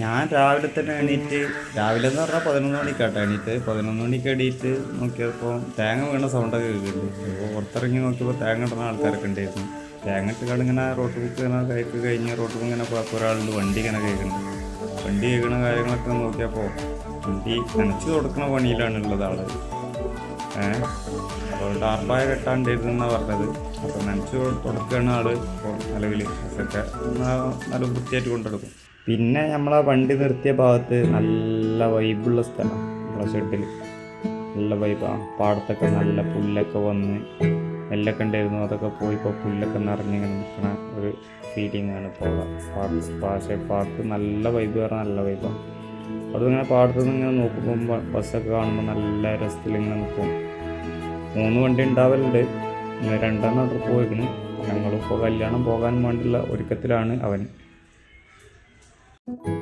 ഞാൻ രാവിലെ തന്നെ എണീറ്റ് രാവിലെ എന്ന് പറഞ്ഞാൽ പതിനൊന്ന് മണിക്കാട്ടോ എണീറ്റ്. പതിനൊന്ന് മണിക്ക് എണീറ്റ് നോക്കിയപ്പോൾ തേങ്ങ വീണ സൗണ്ടൊക്കെ കേൾക്കുന്നുണ്ട്. അപ്പോൾ പുറത്തിറങ്ങി നോക്കിയപ്പോൾ തേങ്ങ ഇടുന്ന ആൾക്കാരൊക്കെ ഉണ്ടായിരുന്നു. തേങ്ങ ഇട്ട് ഇങ്ങനെ റോട്ട് ബുക്ക് ഇങ്ങനെ കയക്ക് കഴിഞ്ഞ് റോട്ട് ബുക്ക് ഇങ്ങനെ ഒരാളുണ്ട് വണ്ടി ഇങ്ങനെ കേൾക്കുന്നുണ്ട്. വണ്ടി കേൾക്കുന്ന കാര്യങ്ങളൊക്കെ നോക്കിയപ്പോൾ വണ്ടി നനച്ച് കൊടുക്കുന്ന പണിയിലാണുള്ളത് ആൾ. ഏഹ് അപ്പോൾ ടാർപ്പായ കെട്ടാണ്ടിരുന്നാണ് പറഞ്ഞത്. അപ്പോൾ നനച്ച് കൊടുക്കുകയാണ് ആൾ. ഇപ്പോൾ നിലവിൽ ഒക്കെ നല്ല വൃത്തിയായിട്ട് കൊണ്ടെടുക്കും പിന്നെ നമ്മളെ വണ്ടി നിർത്തിയ ഭാഗത്ത് നല്ല വൈബുള്ള സ്ഥലമാണ് നമ്മളെ ഷെഡിൽ നല്ല വൈബാണ് പാടത്തൊക്കെ നല്ല പുല്ലൊക്കെ വന്ന് നെല്ലൊക്കെ ഉണ്ടായിരുന്നു. അതൊക്കെ പോയി ഇപ്പോൾ പുല്ലൊക്കെ നിറഞ്ഞിങ്ങനെ നിൽക്കുന്ന ഒരു ഫീലിംഗ് ആണ് ഇപ്പോൾ പാർക്ക് പക്ഷേ പാർക്ക് നല്ല വൈബ് പറഞ്ഞാൽ നല്ല വൈബാണ് അവിടെ ഇങ്ങനെ പാടത്തുനിന്ന് ഇങ്ങനെ നോക്കുമ്പോൾ ബസ്സൊക്കെ കാണുമ്പോൾ നല്ല രസത്തിൽ ഇങ്ങനെ നിൽക്കും മൂന്ന് വണ്ടി ഉണ്ടാവലുണ്ട്. രണ്ടെണ്ണം ട്രിപ്പ് പോയിക്കണ്. ഞങ്ങളിപ്പോൾ കല്യാണം പോകാൻ വേണ്ടിയുള്ള ഒരുക്കത്തിലാണ് അവൻ. Thank you.